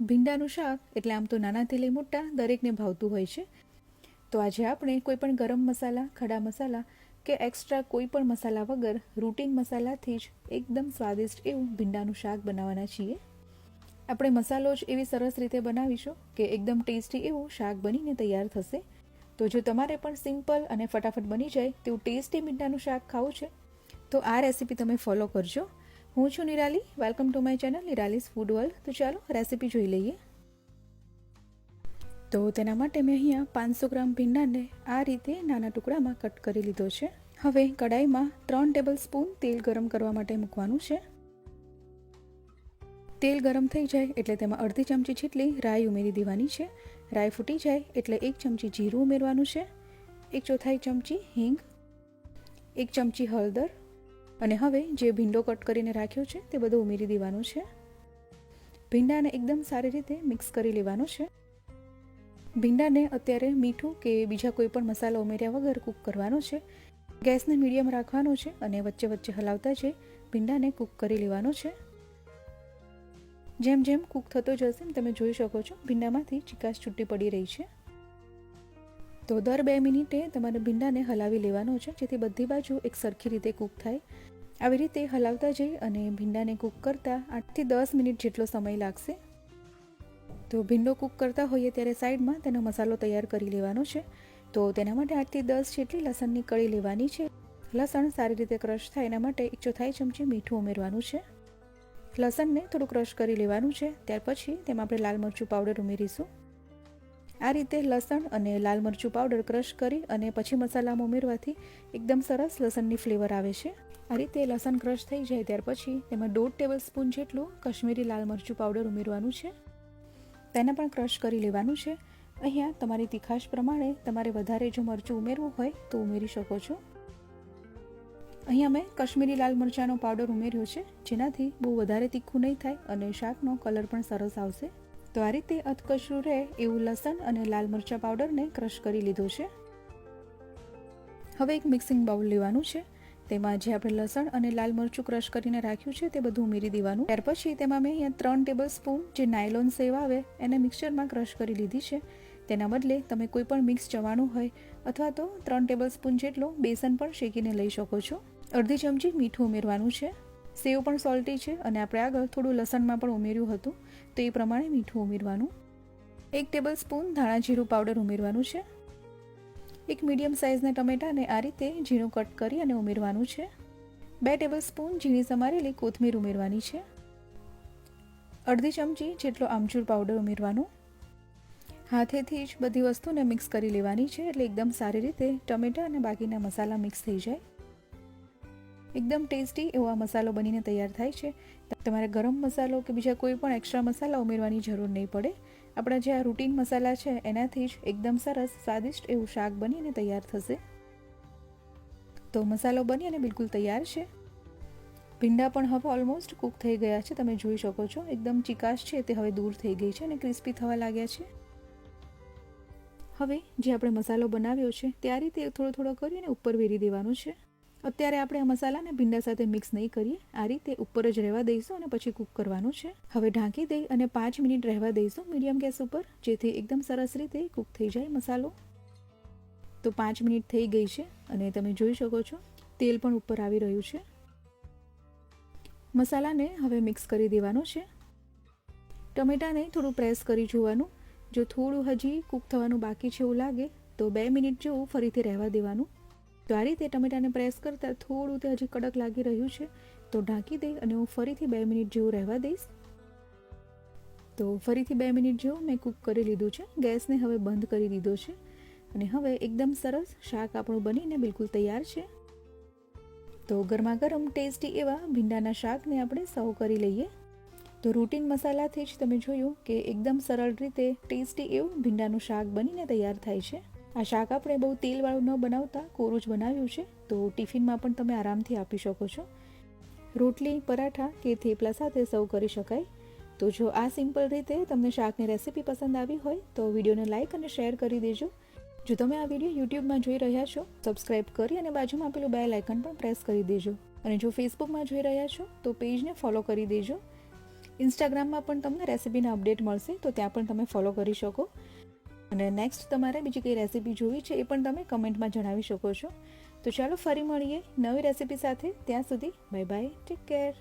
ભીંડાનું શાક, એટલે આમ તો નાનાથી લઈ મોટા, દરેકને ભાવતું હોય છે. તો આજે આપણે કોઈ પણ ગરમ મસાલા, ખડા મસાલા કે એક્સ્ટ્રા કોઈ પણ મસાલા વગર રૂટીન મસાલાથી જ એકદમ સ્વાદિષ્ટ એવું ભીંડાનું શાક બનાવવાના છીએ. આપણે મસાલો જ એવી સરસ રીતે બનાવીશું કે એકદમ ટેસ્ટી એવું શાક બનીને તૈયાર થશે. તો જો તમારે પણ સિમ્પલ અને ફટાફટ બની જાય તેવું ટેસ્ટી ભીંડાનું શાક ખાવું છે, તો આ રેસીપી તમે ફોલો કરજો. હું છું Nirali. Welcome to my channel Nirali's food world તો ચાલો રેસીપી જોઈ લઈએ. તો તેના માટે મેં અહીંયા પાંચસો ગ્રામ ભીંડાને આ રીતે નાના ટુકડામાં કટ કરી લીધો છે. હવે કડાઈમાં ત્રણ ટેબલ સ્પૂન તેલ ગરમ કરવા માટે મૂકવાનું છે. તેલ ગરમ થઈ જાય એટલે તેમાં અડધી ચમચી જેટલી રાઈ ઉમેરી દેવાની છે. રાઈ ફૂટી જાય એટલે એક ચમચી જીરું ઉમેરવાનું છે. એક ચોથાઈ ચમચી હિંગ. એક ચમચી હળદર. અને હવે જે ભીંડો કટ કરીને રાખ્યો છે તે બધું ઉમેરી દેવાનું છે. ભીંડાને એકદમ સારી રીતે મિક્સ કરી લેવાનો છે. ભીંડાને અત્યારે મીઠું કે બીજા કોઈ પણ મસાલા ઉમેર્યા વગર કૂક કરવાનો છે. ગેસને મીડિયમ રાખવાનો છે અને વચ્ચે વચ્ચે હલાવતા જઈ ભીંડાને કૂક કરી લેવાનો છે. જેમ જેમ કૂક થતો જશે તમે જોઈ શકો છો ભીંડામાંથી ચિકાસ છૂટી પડી રહી છે. તો દર બે મિનિટે તમારે ભીંડાને હલાવી લેવાનો છે, જેથી બધી બાજુ એક સરખી રીતે કૂક થાય. આવી રીતે હલાવતા જઈ અને ભીંડાને કૂક કરતાં આઠથી દસ મિનિટ જેટલો સમય લાગશે. તો ભીંડો કૂક કરતા હોઈએ ત્યારે સાઈડમાં તેનો મસાલો તૈયાર કરી લેવાનો છે. તો તેના માટે આઠથી દસ જેટલી લસણની કળી લેવાની છે. લસણ સારી રીતે ક્રશ થાય એના માટે એક ચોથાઈ ચમચી મીઠું ઉમેરવાનું છે. લસણને થોડું ક્રશ કરી લેવાનું છે. ત્યાર પછી તેમાં આપણે લાલ મરચું પાવડર ઉમેરીશું. આ રીતે લસણ અને લાલ મરચું પાવડર ક્રશ કરી અને પછી મસાલામાં ઉમેરવાથી એકદમ સરસ લસણની ફ્લેવર આવે છે. આ રીતે લસણ ક્રશ થઈ જાય ત્યાર પછી તેમાં દોઢ ટેબલ સ્પૂન જેટલું કશ્મીરી લાલ મરચું પાવડર ઉમેરવાનું છે. તેને પણ ક્રશ કરી લેવાનું છે. અહીંયા તમારી તીખાશ પ્રમાણે તમારે વધારે જો મરચું ઉમેરવું હોય તો ઉમેરી શકો છો. અહીંયા મેં કશ્મીરી લાલ મરચાંનો પાવડર ઉમેર્યો છે, જેનાથી બહુ વધારે તીખું નહીં થાય અને શાકનો કલર પણ સરસ આવશે. તો આ રીતે અધકચરું રહે એવું લસણ અને લાલ મરચાં પાવડરને ક્રશ કરી લીધો છે. હવે એક મિક્સિંગ બાઉલ લેવાનું છે. તેમાં જે આપણે લસણ અને લાલ મરચું ક્રશ કરીને રાખ્યું છે તે બધું ઉમેરી દેવાનું. ત્યાર પછી તેમાં મેં અહીંયા ત્રણ ટેબલ સ્પૂન જે નાયલોન સેવ આવે એને મિક્સરમાં ક્રશ કરી લીધી છે. તેના બદલે તમે કોઈ પણ મિક્સ જવાનું હોય અથવા તો ત્રણ ટેબલ સ્પૂન જેટલો બેસન પણ શેકીને લઈ શકો છો. અડધી ચમચી મીઠું ઉમેરવાનું છે. સેવ પણ સોલ્ટી છે અને આપણે આગળ થોડું લસણમાં પણ ઉમેર્યું હતું. તો પ્રમાણે મીઠું ઉમેરવાનું. એક ટેબલ સ્પૂન ધાણા જીરું પાવડર ઉમેરવાનું છે. એક મીડિયમ સાઇઝના ટમેટાને આ રીતે ઝીણું કટ કરી અને ઉમેરવાનું છે. બે ટેબલ સ્પૂન ઝીણી સમારેલી કોથમીર ઉમેરવાની છે. અડધી ચમચી જેટલો આમચૂર પાવડર ઉમેરવાનો. હાથેથી જ બધી વસ્તુને મિક્સ કરી લેવાની છે એટલે એકદમ સારી રીતે ટમેટા અને બાકીના મસાલા મિક્સ થઈ જાય. એકદમ ટેસ્ટી એવો આ મસાલો બનીને તૈયાર થાય છે. તમારે ગરમ મસાલો કે બીજા કોઈ પણ એક્સ્ટ્રા મસાલા ઉમેરવાની જરૂર નહીં પડે. આપણા જે આ રૂટીન મસાલા છે, એનાથી જ એકદમ સરસ, સ્વાદિષ્ટ એવું શાક બનીને તૈયાર થશે. તો મસાલો બની અને બિલકુલ તૈયાર છે. ભીંડા પણ હવે ઓલમોસ્ટ કૂક થઈ ગયા છે. તમે જોઈ શકો છો, એકદમ ચિકાશ છે તે હવે દૂર થઈ ગઈ છે અને ક્રિસ્પી થવા લાગ્યા છે. હવે જે આપણે મસાલો બનાવ્યો છે, તે આ રીતે થોડો થોડો કરીને ઉપર વેરી દેવાનો છે. અત્યારે આપણે આ મસાલાને ભીંડા સાથે મિક્સ નહીં કરીએ. આ રીતે ઉપર જ રહેવા દઈશું અને પછી કૂક કરવાનું છે. હવે ઢાંકી દઈ અને પાંચ મિનિટ રહેવા દઈશું મીડિયમ ગેસ ઉપર, જેથી એકદમ સરસ રીતે કૂક થઈ જાય મસાલો. તો પાંચ મિનિટ થઈ ગઈ છે અને તમે જોઈ શકો છો, તેલ પણ ઉપર આવી રહ્યું છે. મસાલાને હવે મિક્સ કરી દેવાનો છે. ટમેટાને થોડું પ્રેસ કરી જોવાનું. જો થોડું હજી કૂક થવાનું બાકી છે એવું લાગે, તો બે મિનિટ જેવું ફરીથી રહેવા દેવાનું. તો આ રીતે ટમેટાને પ્રેસ કરતાં થોડું તે હજી કડક લાગી રહ્યું છે. તો ઢાંકી દઈ અને હું ફરીથી બે મિનિટ જેવું રહેવા દઈશ. તો ફરીથી બે મિનિટ જેવું મેં કૂક કરી લીધું છે. ગેસને હવે બંધ કરી દીધો છે. અને હવે એકદમ સરસ શાક આપણું બનીને બિલકુલ તૈયાર છે. તો ગરમા ગરમ ટેસ્ટી એવા ભીંડાના શાકને આપણે સર્વ કરી લઈએ. તો રૂટીન મસાલાથી જ તમે જોયું કે એકદમ સરળ રીતે ટેસ્ટી એવું ભીંડાનું શાક બનીને તૈયાર થાય છે. આ શાક આપણે બહુ તેલવાળું ન બનાવતા, કોરું જ બનાવ્યું છે, તો ટિફિનમાં પણ તમે આરામથી આપી શકો છો. રોટલી, પરાઠા કે થેપલા સાથે સર્વ કરી શકાય. તો જો આ સિમ્પલ રીતે તમને શાકની રેસીપી પસંદ આવી હોય, તો વિડીયોને લાઇક અને શેર કરી દેજો. જો તમે આ વીડિયો યુટ્યુબમાં જોઈ રહ્યા છો, સબસ્ક્રાઇબ કરી અને બાજુમાં આપેલું બેલ આઇકન પણ પ્રેસ કરી દેજો. અને જો ફેસબુકમાં જોઈ રહ્યા છો, તો પેજને ફોલો કરી દેજો. ઇન્સ્ટાગ્રામમાં પણ તમને રેસિપીના અપડેટ મળશે, તો ત્યાં પણ તમે ફોલો કરી શકો. અને નેક્સ્ટ તમારે બીજી કઈ રેસિપી જોવી છે એ પણ તમે કમેન્ટમાં જણાવી શકો છો. તો ચાલો ફરી મળીએ નવી રેસીપી સાથે. ત્યાં સુધી બાય બાય ટેક કેર